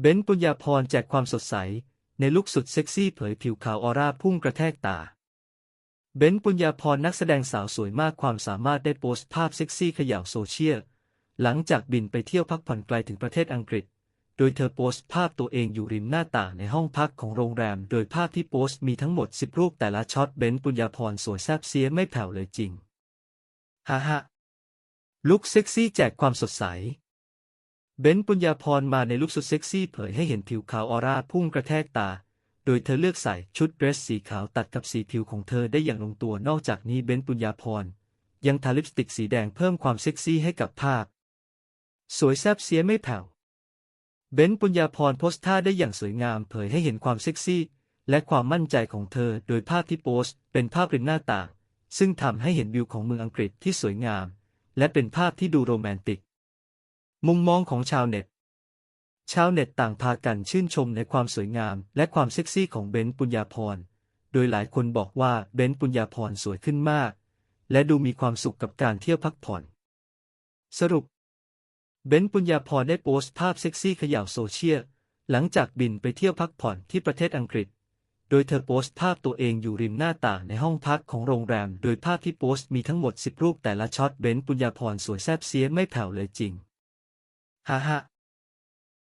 เบนซ์ปุญญาพรแจกความสดใส ในลุคสุดเซ็กซี่เผยผิวขาวออร่าพุ่งกระแทกตา เบนซ์ปุญญาพรนักแสดงสาวสวยมากความสามารถได้โพสต์ภาพเซ็กซี่ขย่าโซเชียล หลังจากบินไปเที่ยวพักผ่อนไกลถึงประเทศอังกฤษ โดยเธอโพสต์ภาพตัวเองอยู่ริมหน้าต่างในห้องพักของโรงแรม โดยภาพที่โพสต์มีทั้งหมด 10 รูปแต่ละช็อตเบนซ์ปุญญาพรสวยแซ่บเสียไม่แผ่วเลยจริง ฮ่าฮ่าลุคเซ็กซี่แจกความสดใส เบนซ์ปุญญาพรมาในลุคสุดเซ็กซี่เผยให้เห็นผิวขาวออร่าพุ่งกระแทกตา โดยเธอเลือกใส่ชุดเดรสสีขาวตัดกับสีผิวของเธอได้อย่างลงตัวนอกจากนี้เบนซ์ปุญญาพรยังทาลิปสติกสีแดงเพิ่มความเซ็กซี่ให้กับภาพ สวยแซบเสียไม่แผ่ว เบนซ์ปุญญาพรโพสท่าได้อย่างสวยงามเผยให้เห็นความเซ็กซี่ และความมั่นใจของเธอโดยภาพที่โพสเป็นภาพริมหน้าต่างซึ่งทำให้เห็นวิวของเมืองอังกฤษที่สวยงาม และเป็นภาพที่ดูโรแมนติก มุมมองของชาวเน็ต ชาวเน็ตต่างพากันชื่นชมในความสวยงามและความเซ็กซี่ของเบนซ์ปุญญาพร โดยหลายคนบอกว่าเบนซ์ปุญญาพรสวยขึ้นมาก และดูมีความสุขกับการเที่ยวพักผ่อน สรุป เบนซ์ปุญญาพรได้โพสต์ภาพเซ็กซี่ขย่าโซเชียลหลังจากบินไปเที่ยวพักผ่อนที่ประเทศอังกฤษ โดยเธอโพสต์ภาพตัวเองอยู่ริมหน้าต่างในห้องพักของโรงแรม โดยภาพที่โพสต์มีทั้งหมด 10 รูปแต่ละช็อตเบนซ์ปุญญาพรสวยแซ่บเสียไม่แผ่วเลยจริง ฮ่าฮ่า